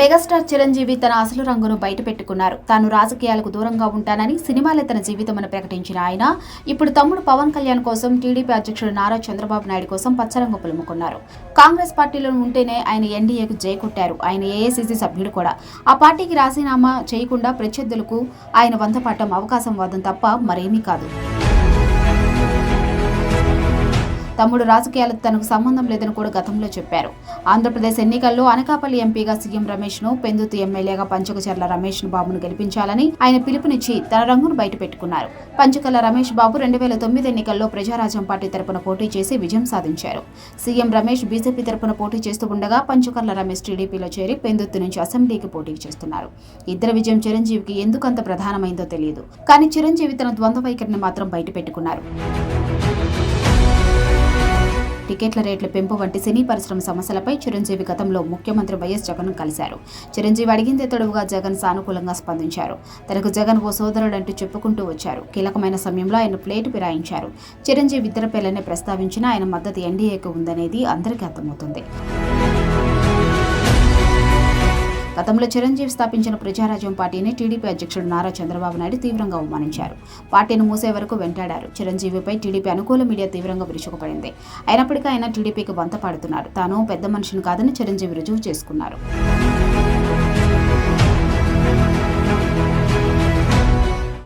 Megastar Chiranjeevi తన అసలు రంగును బయటపెట్టుకున్నారు. తాను రాజకీయాలకు దూరంగా ఉంటానని సినిమాలే తన జీవితమని ప్రకటించిన ఆయన. ఇప్పుడు తమ్ముడు పవన్ కళ్యాణ్ కోసం టీడీపీ అధ్యక్షుడు నారా చంద్రబాబు నాయుడు కోసం పచ్చరంగు పులుముకున్నారు. కాంగ్రెస్ పార్టీలో ఉంటేనే ఆయన ఎన్డీఏకు జయకొట్టారు ఆయన ఏఐసీసీ సభ్యుడు కూడా. ఆ పార్టీకి రాజీనామా చేయకుండా ప్రత్యర్థులకు ఆయన వంతపాటం అవకాశం వాదం తప్ప మరేమీ కాదు. తమ్ముడు రాజకీయాలకు తనకు సంబంధం లేదని కూడా గతంలో చెప్పారు. ఆంధ్రప్రదేశ్ ఎన్నికల్లో అనకాపల్లి ఎంపీగా సీఎం రమేష్ను పెందుతు ఎమ్మెల్యేగా పంచకచర్ల రమేష్ బాబును గెలిపించాలని ఆయన పిలుపునిచ్చి తన రంగును బయటపెట్టుకున్నారు పంచకల రమేష్ బాబు రెండు వేల తొమ్మిది ఎన్నికల్లో ప్రజారాజ్యం పార్టీ తరపున పోటీ చేసి విజయం సాధించారు. సీఎం రమేష్ బీజేపీ తరపున పోటీ చేస్తూ ఉండగా పంచకర్ల రమేష్ టీడీపీలో చేరి పెందుత్తు నుంచి అసెంబ్లీకి పోటీ చేస్తున్నారు. ఇద్దరు విజయం చిరంజీవికి ఎందుకంత ప్రధానమైందో తెలియదు. కానీ చిరంజీవి తన ద్వంద్వ వైఖరిని మాత్రం బయటపెట్టుకున్నారు టికెట్ల రేట్ల పెంపు వంటి సినీ పరిశ్రమ సమస్యలపై చిరంజీవి గతంలో ముఖ్యమంత్రి వైఎస్ జగన్ కలిశారు. చిరంజీవి అడిగిందే తొడవుగా జగన్ సానుకూలంగా స్పందించారు. తనకు జగన్ ఓ సోదరుడంటూ చెప్పుకుంటూ వచ్చారు. కీలకమైన సమయంలో ఆయన ప్లేటు ఫిరాయించారు. చిరంజీవి ఇద్దరు పేర్లనే ప్రస్తావించినా ఆయన మద్దతు ఎన్డీఏకు ఉందనేది అందరికీ అర్థమవుతుంది. గతంలో చిరంజీవి స్థాపించిన ప్రజారాజ్యం పార్టీని టీడీపీ అధ్యక్షుడు నారా చంద్రబాబు నాయుడు తీవ్రంగా అవమానించారు. పార్టీని మూసే వరకు వెంటాడారు. చిరంజీవిపై టీడీపీ అనుకూల మీడియా తీవ్రంగా విరుచుకుపడింది. అయినప్పటికీ ఆయన టీడీపీకి వంత పాడుతున్నారు. తాను పెద్ద మనిషిని కాదని చిరంజీవి రుజువు చేసుకున్నారు.